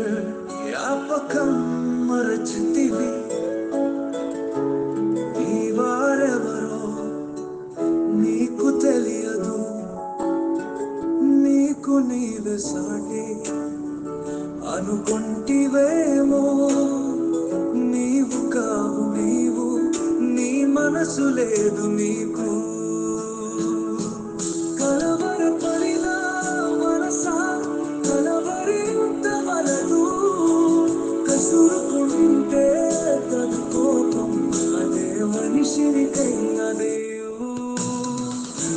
జ్ఞాపకం మరచితివి. ఈ వారెవరో నీకు తెలియదు. నీకు నీవే సాటి. అనుకుంటివేమో నీవు కావు నీవు. నీ మనసు లేదు నీకు.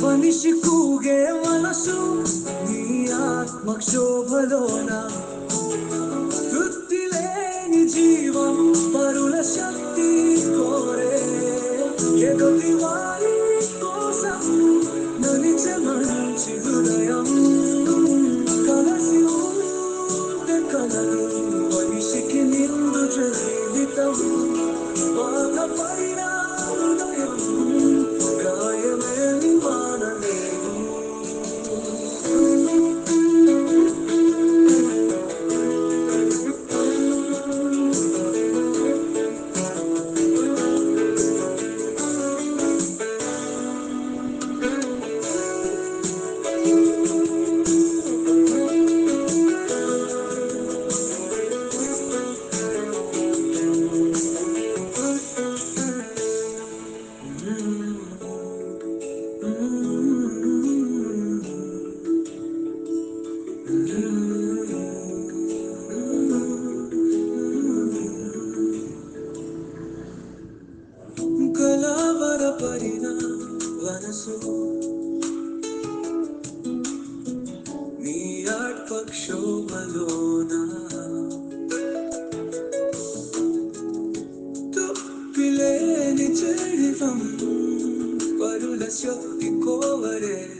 మనిషి కూగే మనసు నీ ఆత్మక్షోభలోన. తృప్తి లేని జీవం పరుల శక్తి కోరే. ఎదుటి వారి కోసం నలిచ మంచి హృదయం. కలసి ఉంటే కలదు మనిషికి నిండు జీవితం. పాత హృదయం కలవరపడిన మనసు. నీ ఆత్మక్షోభలోన తొప్పిలేని జీవితం పరుల శక్తి కోవరే.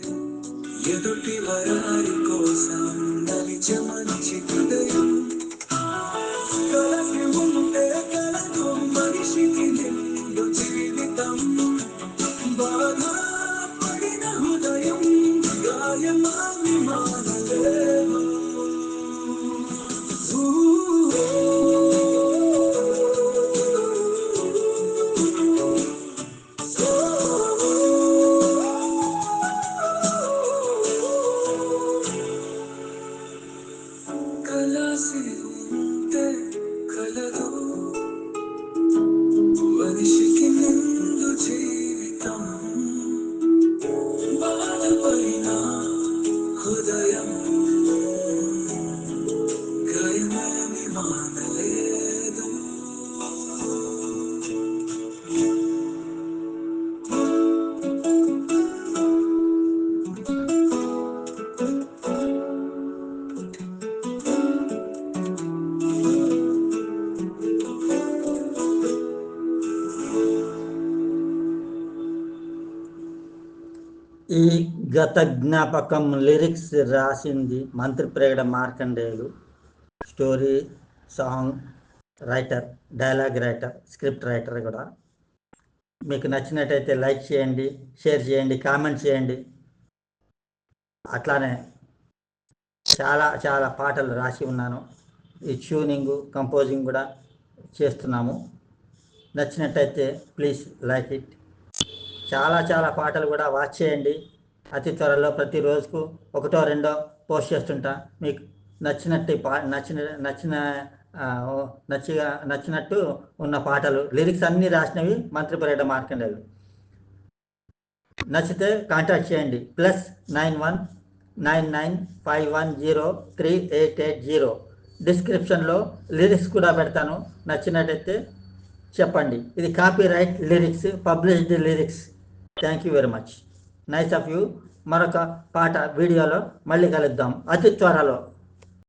ఎదుటి వరారి కోసం నలిచ మంచిది Mami, mami, mami. ఈ గత జ్ఞాపకం లిరిక్స్ రాసింది Mantri Pregada Markandeyulu story song writer dialogue writer script writer కూడా. మీకు నచ్చినట్టయితే లైక్ చేయండి షేర్ చేయండి కామెంట్ చేయండి. అట్లానే చాలా చాలా పాటలు రాసి ఉన్నాను. ఈ ట్యూనింగ్ కంపోజింగ్ కూడా చేస్తున్నాము. నచ్చినట్టయితే ప్లీజ్ లైక్ ఇట్. చాలా చాలా పాటలు కూడా వాచ్ చేయండి. అతి త్వరలో ప్రతిరోజుకు ఒకటో రెండో పోస్ట్ చేస్తుంటా. మీకు నచ్చినట్టు పా నచ్చిన నచ్చిన నచ్చి ఓ, నచ్చిగా నచ్చినట్టు ఉన్న పాటలు లిరిక్స్ అన్నీ రాసినవి మంత్రిపర్యట మార్కండేలు. నచ్చితే కాంటాక్ట్ చేయండి. Plus nine one nine nine five one zero three eight eight zero డిస్క్రిప్షన్లో లిరిక్స్ కూడా పెడతాను. నచ్చినట్టయితే చెప్పండి. ఇది copyright lyrics published lyrics thank you very much nice of you మరొక పాట వీడియోలో మళ్ళీ కలుద్దాం. అతి త్వరలో.